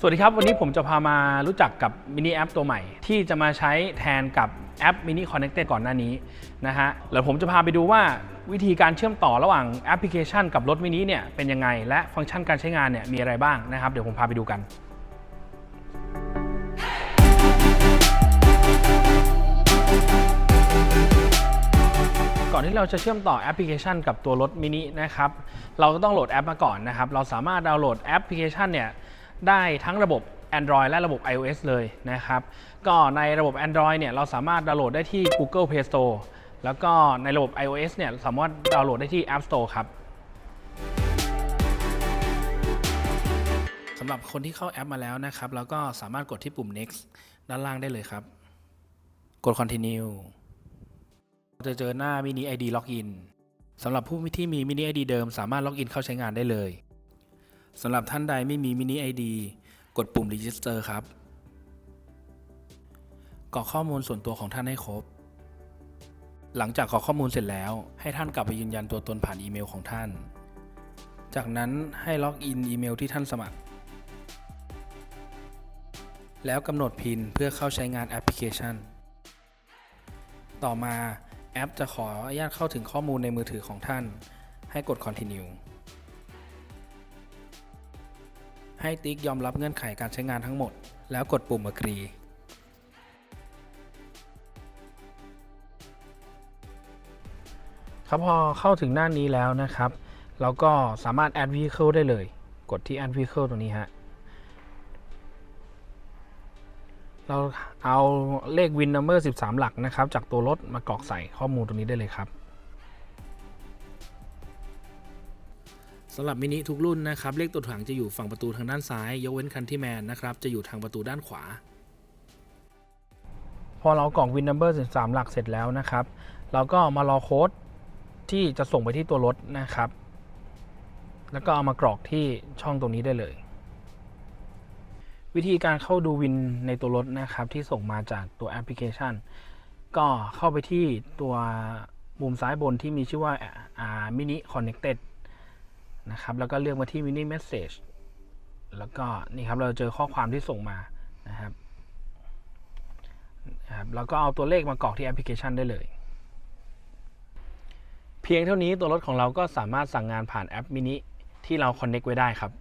สวัสดีครับ วันนี้ผมจะพามารู้จักกับมินิแอปตัวใหม่ ที่จะมาใช้แทนกับแอป Mini Connected ก่อนหน้านี้นะฮะแล้วผมจะพาไปดูว่าวิธีการเชื่อมต่อระหว่างแอปพลิเคชันกับรถมินิเนี่ยเป็นยังไง และฟังก์ชันการใช้งานเนี่ยมีอะไรบ้างนะครับ เดี๋ยวผมพาไปดูกันก่อนที่เราจะเชื่อมต่อแอปพลิเคชันกับตัวรถมินินะครับเราก็ต้องโหลดแอปมาก่อนนะครับเราสามารถดาวน์โหลดแอปพลิเคชันเนี่ย ได้ทั้งระบบ Android และระบบ iOS เลยนะครับ ก็ในระบบ Android เนี่ยเราสามารถดาวน์โหลดได้ที่ Google Play Store แล้วก็ในระบบ iOS เนี่ยสามารถดาวน์โหลดได้ที่ App Store ครับสำหรับคนที่เข้าแอปมาแล้วนะครับเราก็สามารถกดที่ปุ่ม next ด้านล่างได้เลยครับ กด continue จะเจอหน้า Mini ID Login สำหรับผู้ที่มี Mini ID เดิม สามารถล็อกอินเข้าใช้งานได้เลย สำหรับท่านใดไม่มี Mini ID กดปุ่ม Register ครับกรอกข้อมูลส่วนตัวของท่านให้ครบ หลังจากกรอกข้อมูลเสร็จแล้ว ให้ท่านกลับไปยืนยันตัวตนผ่านอีเมลของท่าน จากนั้นให้ล็อกอินอีเมลที่ท่านสมัคร แล้วกำหนดพินเพื่อเข้าใช้งานแอปพลิเคชัน ต่อมาแอปจะขออนุญาตเข้าถึงข้อมูลในมือถือของท่าน ให้กด continue ให้ติ๊กยอมรับเงื่อนไขการใช้งานทั้งหมด แล้วกดปุ่ม agree ครับพอเข้าถึงหน้านี้แล้วนะครับ เราก็สามารถ add vehicle ได้เลย กดที่ add vehicle ตรงนี้ฮะ เราเอาเลข win number 13 หลักนะครับ จากตัวรถมากรอกใส่ข้อมูลตรงนี้ได้เลยครับ สำหรับมินิทุกรุ่นนะครับเลขตัวถังจะอยู่ฝั่งประตูทางด้านซ้าย ยกเว้นคันที่แมนนะครับจะอยู่ทางประตูด้านขวา พอเรากรอก win number 13 หลักเสร็จแล้วนะครับ เราก็มารอโค้ดที่จะส่งไปที่ตัวรถนะครับ แล้วก็เอามากรอกที่ช่องตรงนี้ได้เลย วิธีการเข้าดูวินในตัวรถนะครับ ที่ส่งมาจากตัวแอปพลิเคชัน ก็เข้าไปที่ตัวมุมซ้ายบนที่มีชื่อว่าอ่า mini connected นะครับ แล้วก็เลือกมาที่ mini message แล้วก็นี่ครับเราเจอข้อความที่ส่งมานะครับนะครับแล้วก็เอาตัวเลขมากรอกที่แอปพลิเคชันได้เลย เพียงเท่านี้ตัวรถของเราก็สามารถสั่งงานผ่านแอปมินิที่เรา connect ไว้ได้ครับ